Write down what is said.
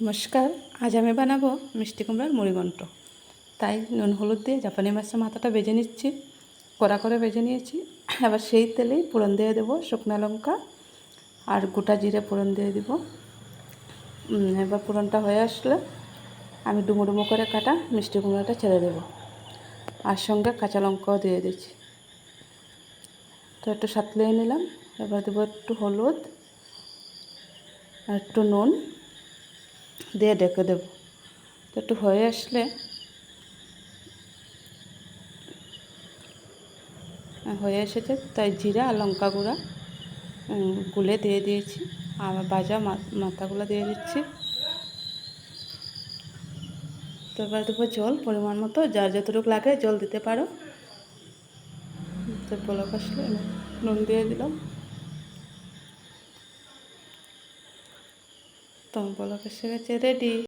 নমস্কার, আজ আমি বানাবো মিষ্টি কুমড়ার মুড়িঘণ্ট তাই নুন, হলুদ দিয়ে জাপানি মাছের মাথাটা বেজে নিচ্ছি, কড়া করে বেজে নিয়েছি। এবার সেই তেলেই ফোড়ন দিয়ে দেবো শুকনো লঙ্কা আর গোটা জিরে ফোড়ন দিয়ে দিব। এবার ফোড়নটা হয়ে আসলে আমি ডুমো ডুমো করে কাটা মিষ্টি কুমড়াটা ছেড়ে দেবো। আর সঙ্গে কাঁচা লঙ্কাও দিয়ে দিচ্ছি। তো একটু সাতলিয়ে নিলাম, এবার দেবো একটু হলুদ আর একটু নুন। দিয়ে ডেকে দেব। তো একটু হয়ে আসলে হয়ে এসেছে। তাই জিরা আর লঙ্কা গুঁড়া গুলে দিয়ে দিয়েছি। আর মা- মাথাগুলো দিয়ে দিচ্ছি। তারপরে দেবো জল, পরিমাণ মতো। যার যতটুকু লাগে জল দিতে পারো। তো বলক আসলে নুন দিয়ে দিলাম। তো বলক এসে গেছে রেডি